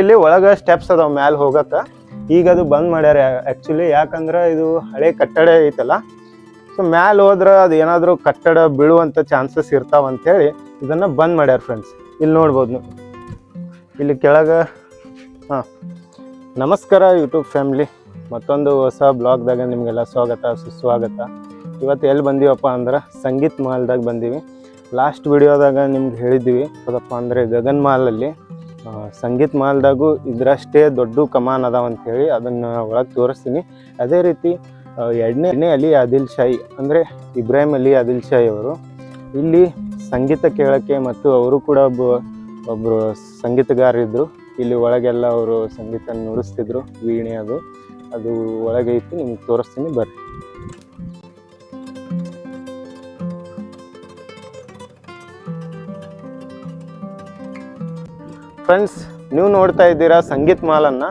ಇಲ್ಲಿ ಒಳಗ ಸ್ಟೆಪ್ಸ್ ಅದಾವ, ಮ್ಯಾಲ ಹೋಗಕ್ಕ ಈಗ ಅದು ಬಂದ್ ಮಾಡ್ಯಾರ ಆಕ್ಚುಲಿ ಯಾಕಂದ್ರ ಇದು ಹಳೆ ಕಟ್ಟಡ ಐತಲ್ಲ. ಸೊ ಮ್ಯಾಲ ಹೋದ್ರ ಅದು ಏನಾದ್ರು ಕಟ್ಟಡ ಬೀಳುವಂತ ಚಾನ್ಸಸ್ ಇರ್ತಾವ ಅಂತೇಳಿ ಇದನ್ನ ಬಂದ್ ಮಾಡ್ಯಾರ ಫ್ರೆಂಡ್ಸ್ ಇಲ್ಲಿ ನೋಡ್ಬೋದು ನೀವು. ಇಲ್ಲಿ ಕೆಳಗ, ಹಾಂ. ನಮಸ್ಕಾರ ಯೂಟ್ಯೂಬ್ ಫ್ಯಾಮಿಲಿ ಮತ್ತೊಂದು ಹೊಸ ಬ್ಲಾಗ್ದಾಗ ನಿಮಗೆಲ್ಲ ಸ್ವಾಗತ, ಸುಸ್ವಾಗತ. ಇವತ್ತು ಎಲ್ಲಿ ಬಂದೀವಪ್ಪ ಅಂದ್ರೆ ಸಂಗೀತ್ ಮಹಲ್ದಾಗ ಬಂದೀವಿ. ಲಾಸ್ಟ್ ವಿಡಿಯೋದಾಗ ನಿಮ್ಗೆ ಹೇಳಿದ್ವಿ. ಅದಪ್ಪ ಅಂದರೆ ಗಗನ್ ಮಹಲಲ್ಲಿ ಸಂಗೀತ್ ಮಾಲ್ದಾಗೂ ಇದರಷ್ಟೇ ದೊಡ್ಡ ಕಮಾನ್ ಅದಾವ ಅಂತೇಳಿ ಅದನ್ನು ಒಳಗೆ ತೋರಿಸ್ತೀನಿ. ಅದೇ ರೀತಿ ಎರಡನೇ ಅಲಿ ಆದಿಲ್ ಶಾಹಿ ಅಂದರೆ ಇಬ್ರಾಹಿಂ ಅಲಿ ಆದಿಲ್ ಶಾಹಿ ಅವರು. ಇಲ್ಲಿ ಸಂಗೀತ ಕೇಳೋಕ್ಕೆ ಮತ್ತು ಅವರು ಕೂಡ ಒಬ್ಬ ಒಬ್ಬರು ಸಂಗೀತಗಾರರಿದ್ದರು ಇಲ್ಲಿ ಒಳಗೆಲ್ಲ ಅವರು ಸಂಗೀತ ನುಡಿಸ್ತಿದ್ರು, ವೀಣೆ ಅದು. ಅದು ಒಳಗೆ ಐತಿ ನಿಮ್ಗೆ ತೋರಿಸ್ತೀನಿ, ಬರ್ರಿ. ಫ್ರೆಂಡ್ಸ್ ನೀವು ನೋಡ್ತಾ ಇದ್ದೀರಾ ಸಂಗೀತ್ ಮಾಲನ್ನು.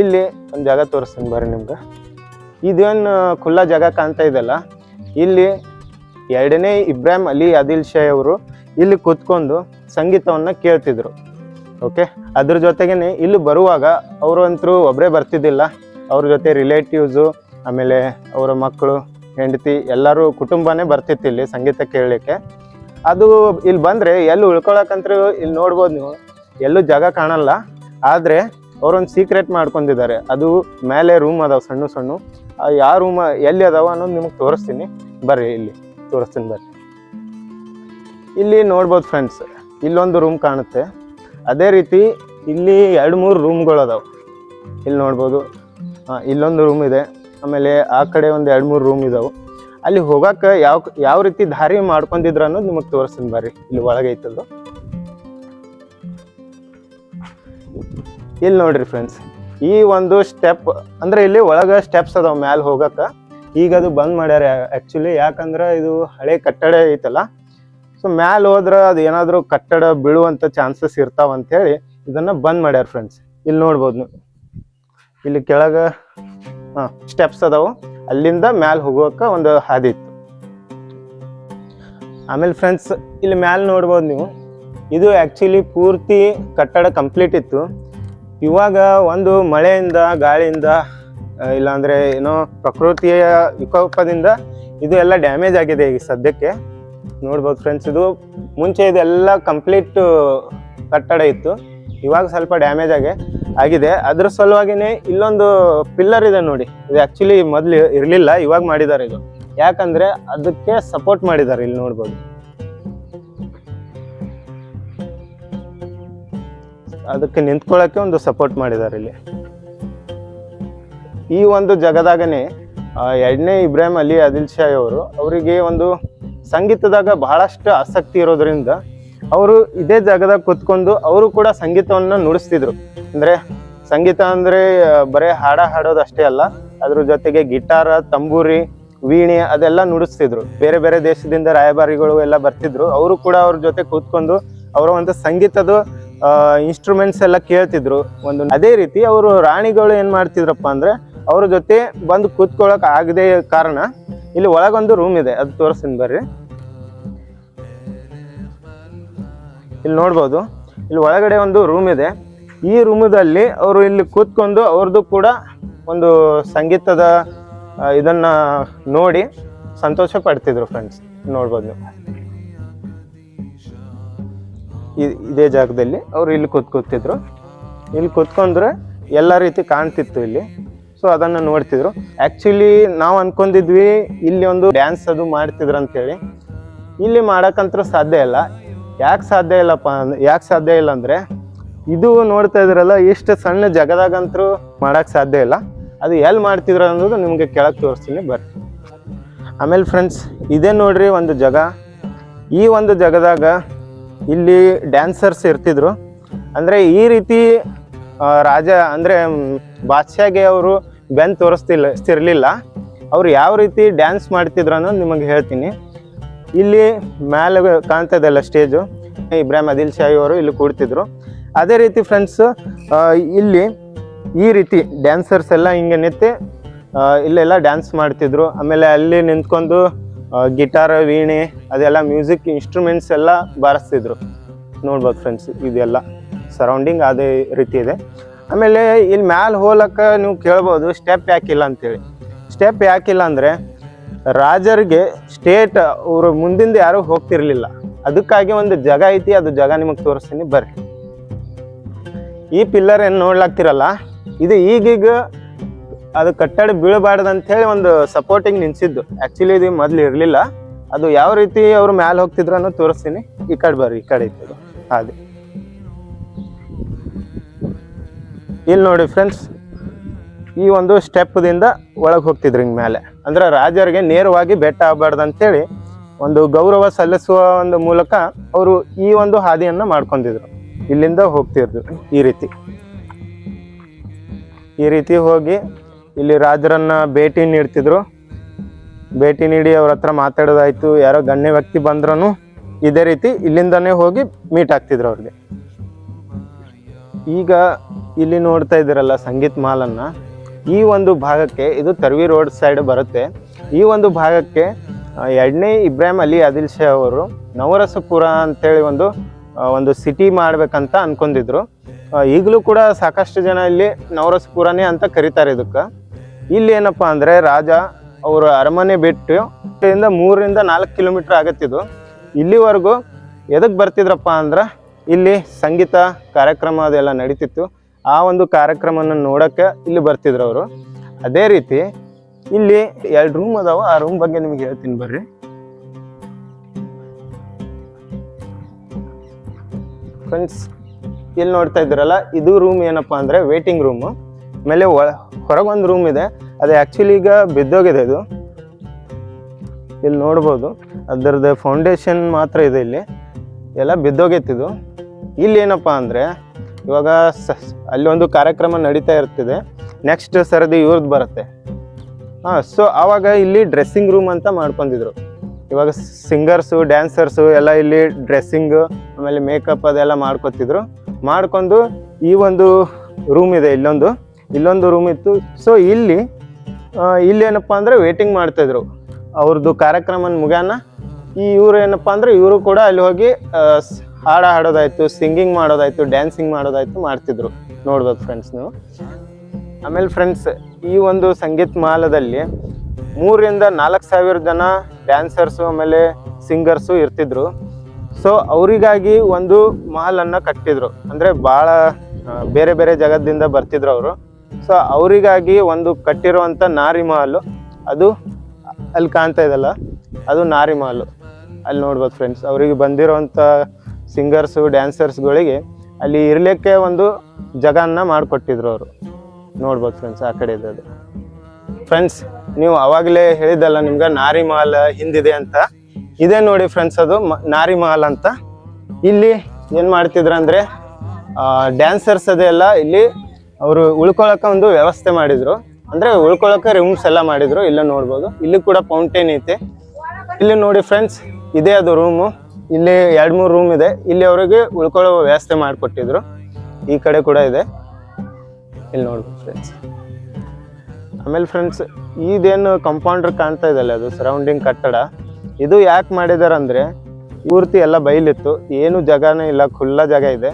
ಇಲ್ಲಿ ಒಂದು ಜಾಗ ತೋರಿಸ್ತೀನಿ ಬರ್ರಿ ನಿಮ್ಗೆ. ಇದೇನು ಖುಲ್ಲಾ ಜಾಗ ಕಾಣ್ತಾ ಇದೆಲ್ಲ ಇಲ್ಲಿ ಎರಡನೇ ಇಬ್ರಾಹಿಂ ಅಲಿ ಆದಿಲ್ ಶೇ ಅವರು ಇಲ್ಲಿ ಕೂತ್ಕೊಂಡು ಸಂಗೀತವನ್ನು ಕೇಳ್ತಿದ್ರು. ಓಕೆ? ಅದ್ರ ಜೊತೆಗೇ ಇಲ್ಲಿ ಬರುವಾಗ ಅವರು ಅಂತರೂ ಒಬ್ಬರೇ ಬರ್ತಿದ್ದಿಲ್ಲ. ಅವ್ರ ಜೊತೆ ರಿಲೇಟಿವ್ಸು ಆಮೇಲೆ ಅವರ ಮಕ್ಕಳು, ಹೆಂಡತಿ ಎಲ್ಲರೂ ಕುಟುಂಬನೇ ಬರ್ತಿತ್ತು ಇಲ್ಲಿ ಸಂಗೀತ ಕೇಳಲಿಕ್ಕೆ. ಅದು ಇಲ್ಲಿ ಬಂದರೆ ಎಲ್ಲಿ ಉಳ್ಕೊಳಕಂತ್ರು ಇಲ್ಲಿ ನೋಡ್ಬೋದು ನೀವು. ಎಲ್ಲೂ ಜಾಗ ಕಾಣಲ್ಲ, ಆದರೆ ಅವರೊಂದು ಸೀಕ್ರೆಟ್ ಮಾಡ್ಕೊಂಡಿದ್ದಾರೆ. ಅದು ಮೇಲೆ ರೂಮ್ ಅದಾವೆ, ಸಣ್ಣ ಸಣ್ಣ. ಯಾವ ರೂಮ್ ಎಲ್ಲಿ ಅದಾವ ಅನ್ನೋದು ನಿಮಗೆ ತೋರಿಸ್ತೀನಿ. ಬರ್ರಿ ಇಲ್ಲಿ, ತೋರಿಸ್ತೀನಿ ಬರ್ರಿ. ಇಲ್ಲಿ ನೋಡ್ಬೋದು ಫ್ರೆಂಡ್ಸ್ ಇಲ್ಲೊಂದು ರೂಮ್ ಕಾಣುತ್ತೆ. ಅದೇ ರೀತಿ ಇಲ್ಲಿ ಎರಡು ಮೂರು ರೂಮ್ಗಳು ಅದಾವೆ. ಇಲ್ಲಿ ನೋಡ್ಬೋದು. ಇಲ್ಲೊಂದು ರೂಮ್ ಇದೆ. ಆಮೇಲೆ ಆ ಕಡೆ ಒಂದು ಎರಡು ಮೂರು ರೂಮ್ ಇದಾವೆ. ಅಲ್ಲಿ ಹೋಗಕ್ಕೆ ಯಾವ ಯಾವ ರೀತಿ ದಾರಿ ಮಾಡ್ಕೊಂಡಿದ್ರು ಅನ್ನೋದು ನಿಮಗೆ ತೋರಿಸ್ತೀನಿ ಬರ್ರಿ. ಇಲ್ಲಿ ಒಳಗೆ ಐತದು ಇಲ್ಲಿ ನೋಡ್ರಿ ಫ್ರೆಂಡ್ಸ್ ಈ ಒಂದು ಸ್ಟೆಪ್ ಅಂದ್ರೆ ಇಲ್ಲಿ ಒಳಗ ಸ್ಟೆಪ್ಸ್ ಅದಾವ, ಮ್ಯಾಲ ಹೋಗಕ್ಕ. ಈಗ ಅದು ಬಂದ್ ಮಾಡ್ಯಾರ ಆಕ್ಚುಲಿ ಯಾಕಂದ್ರೆ ಇದು ಹಳೆ ಕಟ್ಟಡ ಐತಲ್ಲ ಸೊ ಮ್ಯಾಲ ಹೋದ್ರೆ ಅದು ಏನಾದರೂ ಕಟ್ಟಡ ಬೀಳುವಂತ ಚಾನ್ಸಸ್ ಇರ್ತಾವ ಅಂತ ಹೇಳಿ ಇದನ್ನ ಬಂದ್ ಮಾಡ್ಯಾರ ಫ್ರೆಂಡ್ಸ್ ಇಲ್ಲಿ ನೋಡ್ಬೋದು ನೀವು. ಇಲ್ಲಿ ಕೆಳಗ ಸ್ಟೆಪ್ಸ್ ಅದಾವು. ಅಲ್ಲಿಂದ ಮ್ಯಾಲ ಹೋಗೋಕ ಒಂದು ಹಾದಿ ಇತ್ತು. ಆಮೇಲೆ ಫ್ರೆಂಡ್ಸ್ ಇಲ್ಲಿ ಮ್ಯಾಲ ನೋಡ್ಬೋದು ನೀವು. ಇದು ಆಕ್ಚುಲಿ ಪೂರ್ತಿ ಕಟ್ಟಡ ಕಂಪ್ಲೀಟ್ ಇತ್ತು. ಇವಾಗ ಒಂದು ಮಳೆಯಿಂದ, ಗಾಳಿಯಿಂದ ಇಲ್ಲಾಂದರೆ ಏನೋ ಪ್ರಕೃತಿಯ ವಿಕೋಪದಿಂದ ಇದು ಎಲ್ಲ ಡ್ಯಾಮೇಜ್ ಆಗಿದೆ ಈಗ ಸದ್ಯಕ್ಕೆ. ನೋಡ್ಬೋದು ಫ್ರೆಂಡ್ಸ್ ಇದು ಮುಂಚೆ ಇದೆಲ್ಲ ಕಂಪ್ಲೀಟ್ ಕಟ್ಟಡ ಇತ್ತು. ಇವಾಗ ಸ್ವಲ್ಪ ಡ್ಯಾಮೇಜ್ ಆಗಿ, ಆಗಿದೆ. ಅದ್ರ ಸಲುವಾಗಿನೇ ಇಲ್ಲೊಂದು ಪಿಲ್ಲರ್ ಇದೆ ನೋಡಿ. ಇದು ಆಕ್ಚುಲಿ ಮೊದ್ಲು ಇರಲಿಲ್ಲ, ಇವಾಗ ಮಾಡಿದ್ದಾರೆ ಇದು. ಯಾಕಂದ್ರೆ ಅದಕ್ಕೆ ಸಪೋರ್ಟ್ ಮಾಡಿದ್ದಾರೆ ಇಲ್ಲಿ ನೋಡ್ಬೋದು. ಅದಕ್ಕೆ ನಿಂತ್ಕೊಳ್ಳೋಕ್ಕೆ ಒಂದು ಸಪೋರ್ಟ್ ಮಾಡಿದ್ದಾರೆ ಇಲ್ಲಿ. ಈ ಒಂದು ಜಗದಾಗನೇ ಎರಡನೇ ಇಬ್ರಾಹಿಂ ಅಲಿ ಆದಿಲ್ ಶಾಹಿ ಅವರು, ಅವರಿಗೆ ಒಂದು ಸಂಗೀತದಾಗ ಬಹಳಷ್ಟು ಆಸಕ್ತಿ ಇರೋದ್ರಿಂದ ಅವರು ಇದೇ ಜಾಗದಾಗ ಕೂತ್ಕೊಂಡು ಅವರು ಕೂಡ ಸಂಗೀತವನ್ನು ನುಡಿಸ್ತಿದ್ರು. ಅಂದರೆ ಸಂಗೀತ ಅಂದರೆ ಬರೇ ಹಾಡ ಹಾಡೋದು ಅಷ್ಟೇ ಅಲ್ಲ, ಅದ್ರ ಜೊತೆಗೆ ಗಿಟಾರ, ತಂಬೂರಿ, ವೀಣೆ ಅದೆಲ್ಲ ನುಡಿಸ್ತಿದ್ರು. ಬೇರೆ ಬೇರೆ ದೇಶದಿಂದ ರಾಯಭಾರಿಗಳು ಎಲ್ಲ ಬರ್ತಿದ್ರು. ಅವರು ಕೂಡ ಅವ್ರ ಜೊತೆ ಕೂತ್ಕೊಂಡು ಅವರ ಒಂದು ಸಂಗೀತದ ಇನ್ಸ್ಟ್ರೂಮೆಂಟ್ಸ್ ಎಲ್ಲ ಕೇಳ್ತಿದ್ರು. ಒಂದು ಅದೇ ರೀತಿ ಅವರು ರಾಣಿಗಳು ಏನ್ ಮಾಡ್ತಿದ್ರಪ್ಪ ಅಂದ್ರೆ ಅವ್ರ ಜೊತೆ ಬಂದು ಕೂತ್ಕೊಳ್ಳೋಕೆ ಆಗದೆ ಕಾರಣ ಇಲ್ಲಿ ಒಳಗೊಂದು ರೂಮ್ ಇದೆ. ಅದು ತೋರಿಸ್ತೀನಿ ಬರ್ರಿ. ಇಲ್ಲಿ ನೋಡ್ಬೋದು. ಇಲ್ಲಿ ಒಳಗಡೆ ಒಂದು ರೂಮ್ ಇದೆ. ಈ ರೂಮದಲ್ಲಿ ಅವರು ಇಲ್ಲಿ ಕೂತ್ಕೊಂಡು ಅವ್ರದ್ದು ಕೂಡ ಒಂದು ಸಂಗೀತದ ಇದನ್ನ ನೋಡಿ ಸಂತೋಷ ಪಡ್ತಿದ್ರು ಫ್ರೆಂಡ್ಸ್ ನೋಡ್ಬೋದು ನೀವು. ಇದೇ ಜಾಗದಲ್ಲಿ ಅವರು ಇಲ್ಲಿ ಕೂತ್ಕೊತಿದ್ರು ಇಲ್ಲಿ ಕೂತ್ಕೊಂಡ್ರೆ ಎಲ್ಲ ರೀತಿ ಕಾಣ್ತಿತ್ತು ಇಲ್ಲಿ. ಸೊ ಅದನ್ನು ನೋಡ್ತಿದ್ರು. ಆ್ಯಕ್ಚುಲಿ ನಾವು ಅಂದ್ಕೊಂಡಿದ್ವಿ ಇಲ್ಲಿ ಒಂದು ಡ್ಯಾನ್ಸ್ ಅದು ಮಾಡ್ತಿದ್ರು ಅಂತೇಳಿ. ಇಲ್ಲಿ ಮಾಡೋಕ್ಕಂತೂ ಸಾಧ್ಯ ಇಲ್ಲ. ಯಾಕೆ ಸಾಧ್ಯ ಇಲ್ಲಪ್ಪ ಅಂದ್ರೆ ಯಾಕೆ ಸಾಧ್ಯ ಇಲ್ಲ ಅಂದರೆ, ಇದು ನೋಡ್ತಾ ಇದ್ರಲ್ಲ, ಇಷ್ಟು ಸಣ್ಣ ಜಾಗದಾಗಂತೂ ಮಾಡೋಕ್ಕೆ ಸಾಧ್ಯ ಇಲ್ಲ. ಅದು ಎಲ್ಲಿ ಮಾಡ್ತಿದ್ರು ಅನ್ನೋದು ನಿಮಗೆ ಕೆಳಗೆ ತೋರಿಸ್ತೀನಿ, ಬರ್ರಿ. ಆಮೇಲೆ ಫ್ರೆಂಡ್ಸ್ ಇದೇ ನೋಡ್ರಿ ಒಂದು ಜಾಗ. ಈ ಒಂದು ಜಾಗದಾಗ ಇಲ್ಲಿ ಡ್ಯಾನ್ಸರ್ಸ್ ಇರ್ತಿದ್ರು. ಅಂದರೆ ಈ ರೀತಿ ರಾಜ, ಅಂದರೆ ಬಾದ್ಶಾಗೆ ಅವರು ಬೆನ್ ತೋರಿಸ್ತಿಲ್ಲ ಇರ್ಲಿಲ್ಲ ಅವ್ರು ಯಾವ ರೀತಿ ಡ್ಯಾನ್ಸ್ ಮಾಡ್ತಿದ್ರು ಅನ್ನೋದು ನಿಮಗೆ ಹೇಳ್ತೀನಿ. ಇಲ್ಲಿ ಮೇಲೆ ಕಾಣ್ತದಲ್ಲ ಸ್ಟೇಜು ಇಬ್ರಾಹಿಂ ಅದಿಲ್ ಶಾಹಿ ಅವರು ಇಲ್ಲಿ ಕೂಡ್ತಿದ್ರು. ಅದೇ ರೀತಿ ಫ್ರೆಂಡ್ಸ್ ಇಲ್ಲಿ ಈ ರೀತಿ ಡ್ಯಾನ್ಸರ್ಸ್ ಎಲ್ಲ ಹಿಂಗೆ ನಿಂತು ಇಲ್ಲೆಲ್ಲ ಡ್ಯಾನ್ಸ್ ಮಾಡ್ತಿದ್ರು. ಆಮೇಲೆ ಅಲ್ಲಿ ನಿಂತ್ಕೊಂಡು ಗಿಟಾರ್, ವೀಣೆ, ಅದೆಲ್ಲ ಮ್ಯೂಸಿಕ್ ಇನ್ಸ್ಟ್ರೂಮೆಂಟ್ಸ್ ಎಲ್ಲ ಬಾರಿಸ್ತಿದ್ರು. ನೋಡ್ಬೋದು ಫ್ರೆಂಡ್ಸ್ ಇದೆಲ್ಲ ಸರೌಂಡಿಂಗ್ ಅದೇ ರೀತಿ ಇದೆ. ಆಮೇಲೆ ಇಲ್ಲಿ ಮ್ಯಾಲೆ ಹೋಲಕ್ಕ ನೀವು ಕೇಳ್ಬೋದು ಸ್ಟೆಪ್ ಯಾಕಿಲ್ಲ ಅಂತೇಳಿ. ಸ್ಟೆಪ್ ಯಾಕಿಲ್ಲ ಅಂದರೆ, ರಾಜರಿಗೆ ಸ್ಟೇಟ್ ಅವರು ಮುಂದಿಂದ ಯಾರೂ ಹೋಗ್ತಿರ್ಲಿಲ್ಲ. ಅದಕ್ಕಾಗಿ ಒಂದು ಜಾಗ ಐತಿ, ಅದು ಜಾಗ ನಿಮಗೆ ತೋರಿಸ್ತೀನಿ, ಬರ್ರಿ. ಈ ಪಿಲ್ಲರ್ ಏನು ನೋಡ್ಲಾಗ್ತಿರಲ್ಲ, ಇದು ಈಗೀಗ ಅದು ಕಟ್ಟಡ ಬೀಳಬಾರ್ದು ಅಂತೇಳಿ ಒಂದು ಸಪೋರ್ಟಿಂಗ್ ನಿನ್ಸಿದ್ದು ಆ್ಯಕ್ಚುಲಿ ಇದು ಮೊದಲು ಇರಲಿಲ್ಲ. ಅದು ಯಾವ ರೀತಿ ಅವ್ರು ಮ್ಯಾಲೆ ಹೋಗ್ತಿದ್ರು ಅನ್ನೋ ತೋರಿಸ್ತೀನಿ. ಈ ಕಡೆ ಬರ್ರಿ, ಈ ಕಡೆ ಇತ್ತು ಹಾಗೆ. ಇಲ್ಲಿ ನೋಡಿ ಫ್ರೆಂಡ್ಸ್ ಈ ಒಂದು ಸ್ಟೆಪ್ದಿಂದ ಒಳಗೆ ಹೋಗ್ತಿದ್ರು ಹಿಂಗೆ ಮೇಲೆ ಅಂದ್ರೆ ರಾಜರಿಗೆ ನೇರವಾಗಿ ಬೆಟ್ಟ ಆಗಬಾರ್ದು ಅಂತೇಳಿ ಒಂದು ಗೌರವ ಸಲ್ಲಿಸುವ ಒಂದು ಮೂಲಕ ಅವರು ಈ ಒಂದು ಹಾದಿಯನ್ನು ಮಾಡ್ಕೊಂಡಿದ್ರು. ಇಲ್ಲಿಂದ ಹೋಗ್ತಿದ್ರು ಈ ರೀತಿ. ಈ ರೀತಿ ಹೋಗಿ ಇಲ್ಲಿ ರಾಜರನ್ನ ಭೇಟಿ ನೀಡ್ತಿದ್ರು. ಭೇಟಿ ನೀಡಿ ಅವ್ರ ಹತ್ರ ಮಾತಾಡೋದಾಯ್ತು. ಯಾರೋ ಗಣ್ಯ ವ್ಯಕ್ತಿ ಬಂದ್ರೂ ಇದೇ ರೀತಿ ಇಲ್ಲಿಂದನೇ ಹೋಗಿ ಮೀಟ್ ಆಗ್ತಿದ್ರು ಅವ್ರಿಗೆ. ಈಗ ಇಲ್ಲಿ ನೋಡ್ತಾ ಇದ್ದೀರಲ್ಲ ಸಂಗೀತ್ ಮಾಲನ್ನು. ಈ ಒಂದು ಭಾಗಕ್ಕೆ ಇದು ತರ್ವಿ ರೋಡ್ ಸೈಡ್ ಬರುತ್ತೆ. ಈ ಒಂದು ಭಾಗಕ್ಕೆ ಎರಡನೇ ಇಬ್ರಾಹಿಂ ಅಲಿ ಆದಿಲ್ ಶಾ ಅವರು ನವರಸಪುರ ಅಂತೇಳಿ ಒಂದು ಒಂದು ಸಿಟಿ ಮಾಡಬೇಕಂತ ಅನ್ಕೊಂಡಿದ್ರು. ಈಗಲೂ ಕೂಡ ಸಾಕಷ್ಟು ಜನ ಇಲ್ಲಿ ನವರಸಪುರನೇ ಅಂತ ಕರೀತಾರೆ ಇದಕ್ಕೆ. ಇಲ್ಲಿ ಏನಪ್ಪ ಅಂದರೆ ರಾಜ ಅವರ ಅರಮನೆ ಬಿಟ್ಟು ಇಲ್ಲಿಂದ ಮೂರರಿಂದ ನಾಲ್ಕು ಕಿಲೋಮೀಟ್ರ್ ಆಗತ್ತಿದ್ದು ಇಲ್ಲಿವರೆಗೂ ಎದಕ್ಕೆ ಬರ್ತಿದ್ರಪ್ಪ ಅಂದ್ರೆ ಇಲ್ಲಿ ಸಂಗೀತ ಕಾರ್ಯಕ್ರಮ ಅದೆಲ್ಲ ನಡೀತಿತ್ತು. ಆ ಒಂದು ಕಾರ್ಯಕ್ರಮನ ನೋಡೋಕ್ಕೆ ಇಲ್ಲಿ ಬರ್ತಿದ್ರು ಅವರು. ಅದೇ ರೀತಿ ಇಲ್ಲಿ ಎರಡು ರೂಮ್ ಅದಾವ. ಆ ರೂಮ್ ಬಗ್ಗೆ ನಿಮ್ಗೆ ಹೇಳ್ತೀನಿ ಬರ್ರಿ. ಫ್ರೆಂಡ್ಸ್ ಇಲ್ಲಿ ನೋಡ್ತಾ ಇದ್ರಲ್ಲ ಇದು ರೂಮ್ ಏನಪ್ಪ ಅಂದರೆ ವೇಟಿಂಗ್ ರೂಮು ಆಮೇಲೆ ಒಳ ಹೊರಗೆ ಒಂದು ರೂಮ್ ಇದೆ. ಅದು ಆ್ಯಕ್ಚುಲಿ ಈಗ ಬಿದ್ದೋಗಿದೆ ಇದು. ಇಲ್ಲಿ ನೋಡ್ಬೋದು. ಅದರದ್ದು ಫೌಂಡೇಶನ್ ಮಾತ್ರ ಇದೆ ಇಲ್ಲಿ. ಎಲ್ಲ ಬಿದ್ದೋಗೈತಿದು ಇಲ್ಲಿ ಏನಪ್ಪ ಅಂದರೆ, ಇವಾಗ ಸ, ಅಲ್ಲಿ ಒಂದು ಕಾರ್ಯಕ್ರಮ ನಡೀತಾ ಇರ್ತಿದೆ. ನೆಕ್ಸ್ಟ್ ಸರದಿ ಇವ್ರದ್ದು ಬರುತ್ತೆ. ಹಾಂ ಸೊ ಆವಾಗ ಇಲ್ಲಿ ಡ್ರೆಸ್ಸಿಂಗ್ ರೂಮ್ ಅಂತ ಮಾಡ್ಕೊಂಡಿದ್ರು ಇವಾಗ ಸಿಂಗರ್ಸು ಡ್ಯಾನ್ಸರ್ಸು ಎಲ್ಲ ಇಲ್ಲಿ ಡ್ರೆಸ್ಸಿಂಗು ಆಮೇಲೆ ಮೇಕಪ್ ಅದೆಲ್ಲ ಮಾಡ್ಕೊತಿದ್ರು. ಮಾಡ್ಕೊಂಡು ಈ ಒಂದು ರೂಮ್ ಇದೆ ಇಲ್ಲೊಂದು. ಇಲ್ಲೊಂದು ರೂಮ್ ಇತ್ತು. ಸೊ ಇಲ್ಲಿ ಆ, ಇಲ್ಲಿ ಏನಪ್ಪ ಅಂದರೆ ವೇಟಿಂಗ್ ಮಾಡ್ತಾಯಿದ್ರು ಅವ್ರದ್ದು ಕಾರ್ಯಕ್ರಮ ಮುಗ್ಯಾನ. ಈ ಇವರು ಏನಪ್ಪ ಅಂದರೆ ಇವರು ಕೂಡ ಅಲ್ಲಿ ಹೋಗಿ ಹಾಡ ಹಾಡೋದಾಯಿತು ಸಿಂಗಿಂಗ್ ಮಾಡೋದಾಯಿತು ಡ್ಯಾನ್ಸಿಂಗ್ ಮಾಡೋದಾಯ್ತು ಮಾಡ್ತಿದ್ರು. ನೋಡ್ಬೋದು ಫ್ರೆಂಡ್ಸ್ ನೀವು. ಆಮೇಲೆ ಫ್ರೆಂಡ್ಸ್ ಈ ಒಂದು ಸಂಗೀತ ಮಾಲದಲ್ಲಿ ಮೂರಿಂದ ನಾಲ್ಕು ಸಾವಿರ ಜನ ಡ್ಯಾನ್ಸರ್ಸು ಆಮೇಲೆ ಸಿಂಗರ್ಸು ಇರ್ತಿದ್ರು. ಸೊ ಅವರಿಗಾಗಿ ಒಂದು ಮಾಲನ್ನು ಕಟ್ಟಿದ್ರು. ಅಂದರೆ ಭಾಳ ಬೇರೆ ಬೇರೆ ಜಗತ್ತಿಂದ ಬರ್ತಿದ್ರು ಅವರು. ಸೊ ಅವರಿಗಾಗಿ ಒಂದು ಕಟ್ಟಿರುವಂಥ ನಾರಿ ಮಹಲು ಅದು ಅಲ್ಲಿ ಕಾಣ್ತಾ ಇದಲ್ಲ ಅದು ನಾರಿ ಮಹಲು ಅಲ್ಲಿ ನೋಡ್ಬೋದು ಫ್ರೆಂಡ್ಸ್ ಅವರಿಗೆ ಬಂದಿರೋವಂಥ ಸಿಂಗರ್ಸು ಡ್ಯಾನ್ಸರ್ಸ್ಗಳಿಗೆ ಅಲ್ಲಿ ಇರಲಿಕ್ಕೆ ಒಂದು ಜಗನ್ನ ಮಾಡಿಕೊಟ್ಟಿದ್ರು ಅವರು. ನೋಡ್ಬೋದು ಫ್ರೆಂಡ್ಸ್ ಆ ಕಡೆ ಅದು. ಫ್ರೆಂಡ್ಸ್ ನೀವು ಅವಾಗಲೇ ಹೇಳಿದ್ದಲ್ಲ ನಿಮ್ಗೆ ನಾರಿ ಮಹಲ್ ಹಿಂದಿದೆ ಅಂತ. ಇದೇ ನೋಡಿ ಫ್ರೆಂಡ್ಸ್ ಅದು ನಾರಿ ಮಹಲ್ ಅಂತ. ಇಲ್ಲಿ ಏನು ಮಾಡ್ತಿದ್ರು ಡ್ಯಾನ್ಸರ್ಸ್ ಅದೆಲ್ಲ ಇಲ್ಲಿ ಅವರು ಉಳ್ಕೊಳಕ್ಕೆ ಒಂದು ವ್ಯವಸ್ಥೆ ಮಾಡಿದ್ರು. ಅಂದರೆ ಉಳ್ಕೊಳಕ್ಕೆ ರೂಮ್ಸ್ ಎಲ್ಲ ಮಾಡಿದ್ರು, ಇಲ್ಲೇ ನೋಡ್ಬೋದು. ಇಲ್ಲಿ ಕೂಡ ಫೌಂಟೇನ್ ಐತೆ. ಇಲ್ಲಿ ನೋಡಿ ಫ್ರೆಂಡ್ಸ್ ಇದೇ ಅದು ರೂಮು ಇಲ್ಲಿ ಎರಡು ಮೂರು ರೂಮ್ ಇದೆ. ಇಲ್ಲಿ ಅವರಿಗೆ ಉಳ್ಕೊಳ್ಳೋ ವ್ಯವಸ್ಥೆ ಮಾಡಿಕೊಟ್ಟಿದ್ರು. ಈ ಕಡೆ ಕೂಡ ಇದೆ. ಇಲ್ಲಿ ನೋಡ್ಬೋದು ಫ್ರೆಂಡ್ಸ್ ಆಮೇಲೆ ಫ್ರೆಂಡ್ಸ್ ಇದೇನು ಕಂಪೌಂಡರ್ ಕಾಣ್ತಾ ಇದಲ್ಲ ಅದು ಸರೌಂಡಿಂಗ್ ಕಟ್ಟಡ. ಇದು ಯಾಕೆ ಮಾಡಿದ್ದಾರೆ ಅಂದರೆ ಪೂರ್ತಿ ಎಲ್ಲ ಬಯಲಿತ್ತು ಏನು ಜಾಗನೇ ಇಲ್ಲ, ಖುಲ್ಲ ಜಾಗ ಇದೆ.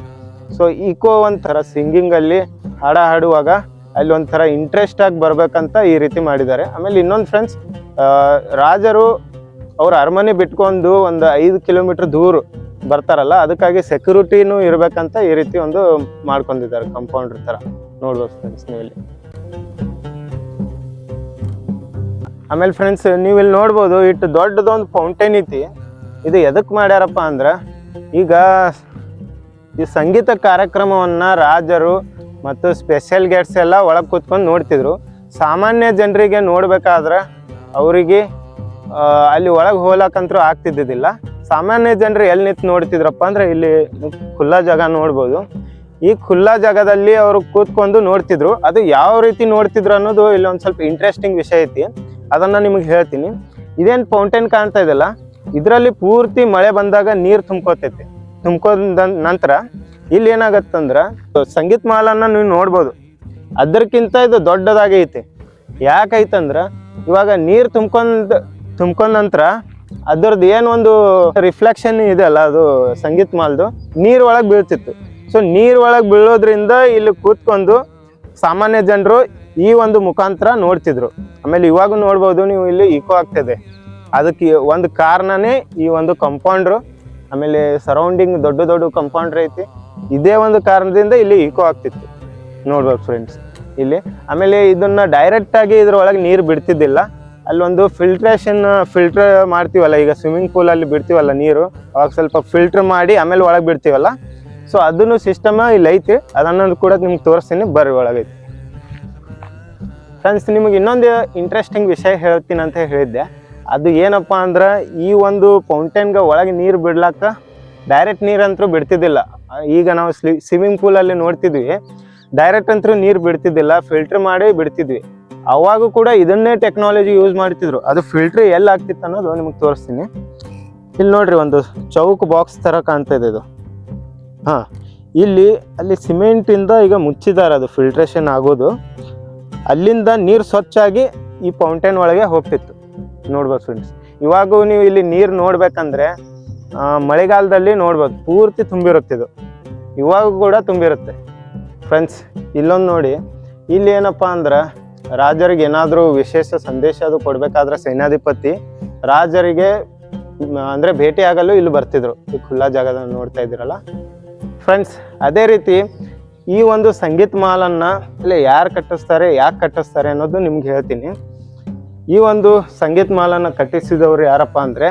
ಸೊ ಈಕೋ ಒಂಥರ ಸಿಂಗಿಂಗಲ್ಲಿ ಹಾಡ ಹಾಡುವಾಗ ಅಲ್ಲಿ ಒಂಥರ ಇಂಟ್ರೆಸ್ಟ್ ಆಗಿ ಬರ್ಬೇಕಂತ ಈ ರೀತಿ ಮಾಡಿದ್ದಾರೆ. ಆಮೇಲೆ ಇನ್ನೊಂದು ಫ್ರೆಂಡ್ಸ್ ರಾಜರು ಅವ್ರ ಅರಮನೆ ಬಿಟ್ಕೊಂಡು ಒಂದು ಐದು ಕಿಲೋಮೀಟರ್ ದೂರ ಬರ್ತಾರಲ್ಲ, ಅದಕ್ಕಾಗಿ ಸೆಕ್ಯೂರಿಟಿನೂ ಇರಬೇಕಂತ ಈ ರೀತಿ ಒಂದು ಮಾಡ್ಕೊಂಡಿದ್ದಾರೆ ಕಂಪೌಂಡ್ರ್ ಥರ. ನೋಡ್ಬೋದು ಫ್ರೆಂಡ್ಸ್ ನೀವು ಇಲ್ಲಿ ಆಮೇಲೆ ಫ್ರೆಂಡ್ಸ್ ನೀವು ಇಲ್ಲಿ ನೋಡ್ಬೋದು ಇಟ್ಟು ದೊಡ್ಡದೊಂದು ಫೌಂಟೇನ್ ಐತಿ. ಇದು ಎದಕ್ಕೆ ಮಾಡ್ಯಾರಪ್ಪ ಅಂದ್ರೆ, ಈಗ ಈ ಸಂಗೀತ ಕಾರ್ಯಕ್ರಮವನ್ನು ರಾಜರು ಮತ್ತು ಸ್ಪೆಷಲ್ ಗೇಟ್ಸ್ ಎಲ್ಲ ಒಳಗೆ ಕೂತ್ಕೊಂಡು ನೋಡ್ತಿದ್ರು. ಸಾಮಾನ್ಯ ಜನರಿಗೆ ನೋಡ್ಬೇಕಾದ್ರೆ ಅವರಿಗೆ ಅಲ್ಲಿ ಒಳಗೆ ಹೋಗ್ಲಕ್ಕಂತೂ ಆಗ್ತಿದ್ದಿದ್ದಿಲ್ಲ. ಸಾಮಾನ್ಯ ಜನರು ಎಲ್ಲಿ ನಿಂತು ನೋಡ್ತಿದ್ರಪ್ಪ ಅಂದ್ರೆ ಇಲ್ಲಿ ಖುಲ್ಲಾ ಜಾಗ ನೋಡ್ಬೋದು. ಈ ಖುಲ್ಲಾ ಜಾಗದಲ್ಲಿ ಅವರು ಕೂತ್ಕೊಂಡು ನೋಡ್ತಿದ್ರು. ಅದು ಯಾವ ರೀತಿ ನೋಡ್ತಿದ್ರು ಅನ್ನೋದು ಇಲ್ಲಿ ಒಂದು ಸ್ವಲ್ಪ ಇಂಟ್ರೆಸ್ಟಿಂಗ್ ವಿಷಯ ಐತಿ. ಅದನ್ನು ನಿಮಗೆ ಹೇಳ್ತೀನಿ. ಇದೇನು ಫೌಂಟೇನ್ ಕಾಣ್ತಾ ಇದೆಯಲ್ಲ? ಇದರಲ್ಲಿ ಪೂರ್ತಿ ಮಳೆ ಬಂದಾಗ ನೀರು ತುಂಬ್ಕೋತೈತಿ. ತುಂಬ್ಕೊಂಡ ನಂತರ ಇಲ್ಲಿ ಏನಾಗತ್ತಂದ್ರೆ, ಸಂಗೀತ ಮಾಲನ್ನ ನೀವು ನೋಡ್ಬೋದು. ಅದಕ್ಕಿಂತ ಇದು ದೊಡ್ಡದಾಗಿ ಯಾಕೈತೆ ಯಾಕೈತಂದ್ರೆ, ಇವಾಗ ನೀರು ತುಂಬ್ಕೊಂಡ್, ತುಂಬ್ಕೊಂಡ ನಂತರ ಅದರದ್ದು ಏನೊಂದು ರಿಫ್ಲೆಕ್ಷನ್ ಇದೆ ಅಲ್ಲ, ಅದು ಸಂಗೀತ ಮಾಲ್ದು, ನೀರು ಒಳಗೆ ಬೀಳ್ತಿತ್ತು. ಸೊ ನೀರ್ ಒಳಗೆ ಬೀಳೋದ್ರಿಂದ ಇಲ್ಲಿ ಕೂತ್ಕೊಂಡು ಸಾಮಾನ್ಯ ಜನರು ಈ ಒಂದು ಮುಖಾಂತರ ನೋಡ್ತಿದ್ರು. ಆಮೇಲೆ ಇವಾಗ ನೋಡ್ಬೋದು, ನೀವು ಇಲ್ಲಿ ಈಕೋ ಆಗ್ತದೆ. ಅದಕ್ಕೆ ಒಂದು ಕಾರಣನೇ ಈ ಒಂದು ಕಂಪೌಂಡ್ರು ಆಮೇಲೆ ಸರೌಂಡಿಂಗ್ ದೊಡ್ಡ ದೊಡ್ಡ ಕಂಪೌಂಡ್ರ್ ಐತಿ. ಇದೇ ಒಂದು ಕಾರಣದಿಂದ ಇಲ್ಲಿ ಈಕೋ ಆಗ್ತಿತ್ತು. ನೋಡ್ಬೋದು ಫ್ರೆಂಡ್ಸ್ ಇಲ್ಲಿ ಆಮೇಲೆ ಇದನ್ನ ಡೈರೆಕ್ಟ್ ಆಗಿ ಇದ್ರೊಳಗೆ ನೀರು ಬಿಡ್ತಿದ್ದಿಲ್ಲ. ಅಲ್ಲೊಂದು ಫಿಲ್ಟ್ರೇಷನ್ ಫಿಲ್ಟರ್ ಮಾಡ್ತೀವಲ್ಲ, ಈಗ ಸ್ವಿಮ್ಮಿಂಗ್ ಪೂಲಲ್ಲಿ ಬಿಡ್ತೀವಲ್ಲ ನೀರು, ಅವಾಗ ಸ್ವಲ್ಪ ಫಿಲ್ಟರ್ ಮಾಡಿ ಆಮೇಲೆ ಒಳಗೆ ಬಿಡ್ತೀವಲ್ಲ. ಸೊ ಅದನ್ನು ಸಿಸ್ಟಮ್ ಇಲ್ಲಿ ಐತಿ. ಅದನ್ನು ಕೂಡ ನಿಮ್ಗೆ ತೋರಿಸ್ತೀನಿ. ಬರ್ರಿ ಒಳಗೈತಿ. ಫ್ರೆಂಡ್ಸ್ ನಿಮಗೆ ಇನ್ನೊಂದು ಇಂಟ್ರೆಸ್ಟಿಂಗ್ ವಿಷಯ ಹೇಳ್ತೀನಿ ಅಂತ ಹೇಳಿದ್ದೆ. ಅದು ಏನಪ್ಪ ಅಂದ್ರೆ ಈ ಒಂದು ಫೌಂಟೇನ್ಗೆ ಒಳಗೆ ನೀರು ಬಿಡ್ಲಾಕ ಡೈರೆಕ್ಟ್ ನೀರಂತರೂ ಬಿಡ್ತಿದ್ದಿಲ್ಲ. ಈಗ ನಾವು ಸ್ಲಿ ಸ್ವಿಮ್ಮಿಂಗ್ ಪೂಲಲ್ಲಿ ನೋಡ್ತಿದ್ವಿ. ಡೈರೆಕ್ಟ್ ಅಂತೂ ನೀರು ಬಿಡ್ತಿದ್ದಿಲ್ಲ ಫಿಲ್ಟರ್ ಮಾಡಿ ಬಿಡ್ತಿದ್ವಿ. ಅವಾಗೂ ಕೂಡ ಇದನ್ನೇ ಟೆಕ್ನಾಲಜಿ ಯೂಸ್ ಮಾಡ್ತಿದ್ರು. ಅದು ಫಿಲ್ಟ್ರ್ ಎಲ್ಲಿ ಆಗ್ತಿತ್ತು ಅನ್ನೋದು ನಿಮಗೆ ತೋರಿಸ್ತೀನಿ. ಇಲ್ಲಿ ನೋಡ್ರಿ ಒಂದು ಚೌಕ್ ಬಾಕ್ಸ್ ಥರ ಕಾಣ್ತಾ ಇದೆ ಇದು. ಹಾಂ, ಇಲ್ಲಿ, ಅಲ್ಲಿ ಸಿಮೆಂಟಿಂದ ಈಗ ಮುಚ್ಚಿದ್ದಾರೆ ಅದು ಫಿಲ್ಟ್ರೇಷನ್ ಆಗೋದು. ಅಲ್ಲಿಂದ ನೀರು ಸ್ವಚ್ಛಾಗಿ ಈ ಫೌಂಟೇನ್ ಒಳಗೆ ಹೋಗ್ತಿತ್ತು. ನೋಡ್ಬೋದು ಫ್ರೆಂಡ್ಸ್ ಇವಾಗೂ ನೀವು ಇಲ್ಲಿ ನೀರು ನೋಡ್ಬೇಕಂದ್ರೆ ಮಳೆಗಾಲದಲ್ಲಿ ನೋಡ್ಬೋದು. ಪೂರ್ತಿ ತುಂಬಿರುತ್ತೆ ಇದು. ಇವಾಗ ಕೂಡ ತುಂಬಿರುತ್ತೆ. ಫ್ರೆಂಡ್ಸ್ ಇಲ್ಲೊಂದು ನೋಡಿ. ಇಲ್ಲಿ ಏನಪ್ಪ ಅಂದ್ರೆ ರಾಜರಿಗೆ ಏನಾದರೂ ವಿಶೇಷ ಸಂದೇಶ ಅದು ಕೊಡಬೇಕಾದ್ರೆ ಸೇನಾಧಿಪತಿ ರಾಜರಿಗೆ ಅಂದರೆ ಭೇಟಿ ಆಗಲು ಇಲ್ಲಿ ಬರ್ತಿದ್ರು. ಈ ಖುಲ್ಲಾ ಜಾಗದ ನೋಡ್ತಾ ಇದ್ದೀರಲ್ಲ. ಫ್ರೆಂಡ್ಸ್ ಅದೇ ರೀತಿ ಈ ಒಂದು ಸಂಗೀತ ಮಾಲನ್ನು ಇಲ್ಲ ಯಾರು ಕಟ್ಟಿಸ್ತಾರೆ, ಯಾಕೆ ಕಟ್ಟಿಸ್ತಾರೆ ಅನ್ನೋದು ನಿಮ್ಗೆ ಹೇಳ್ತೀನಿ. ಈ ಒಂದು ಸಂಗೀತ ಮಾಲನ್ನು ಕಟ್ಟಿಸಿದವರು ಯಾರಪ್ಪ ಅಂದರೆ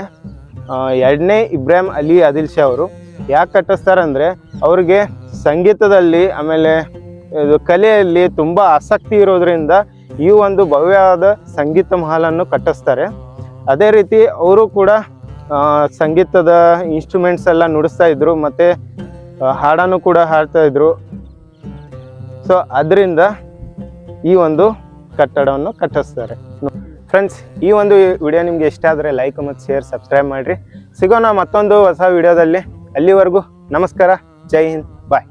ಎರಡನೇ ಇಬ್ರಾಹಿಂ ಅಲಿ ಆದಿಲ್ ಶಾ ಅವರು. ಯಾಕೆ ಕಟ್ಟಿಸ್ತಾರೆ ಅಂದರೆ ಅವ್ರಿಗೆ ಸಂಗೀತದಲ್ಲಿ ಆಮೇಲೆ ಇದು ಕಲೆಯಲ್ಲಿ ತುಂಬ ಆಸಕ್ತಿ ಇರೋದ್ರಿಂದ ಈ ಒಂದು ಭವ್ಯವಾದ ಸಂಗೀತ ಮಹಲನ್ನು ಕಟ್ಟಿಸ್ತಾರೆ. ಅದೇ ರೀತಿ ಅವರು ಕೂಡ ಸಂಗೀತದ ಇನ್ಸ್ಟ್ರೂಮೆಂಟ್ಸ್ ಎಲ್ಲ ನುಡಿಸ್ತಾ ಇದ್ರು, ಮತ್ತು ಹಾಡನ್ನು ಕೂಡ ಹಾಡ್ತಾ ಇದ್ರು. ಸೊ ಅದರಿಂದ ಈ ಒಂದು ಕಟ್ಟಡವನ್ನು ಕಟ್ಟಿಸ್ತಾರೆ. ಫ್ರೆಂಡ್ಸ್ ಈ ಒಂದು ವಿಡಿಯೋ ನಿಮಗೆ ಇಷ್ಟ ಆದರೆ ಲೈಕ್ ಮತ್ತು ಶೇರ್ ಸಬ್ಸ್ಕ್ರೈಬ್ ಮಾಡಿರಿ. ಸಿಗೋಣ ಮತ್ತೊಂದು ಹೊಸ ವಿಡಿಯೋದಲ್ಲಿ ಅಲ್ಲಿವರೆಗೂ ನಮಸ್ಕಾರ. ಜೈ ಹಿಂದ್. ಬಾಯ್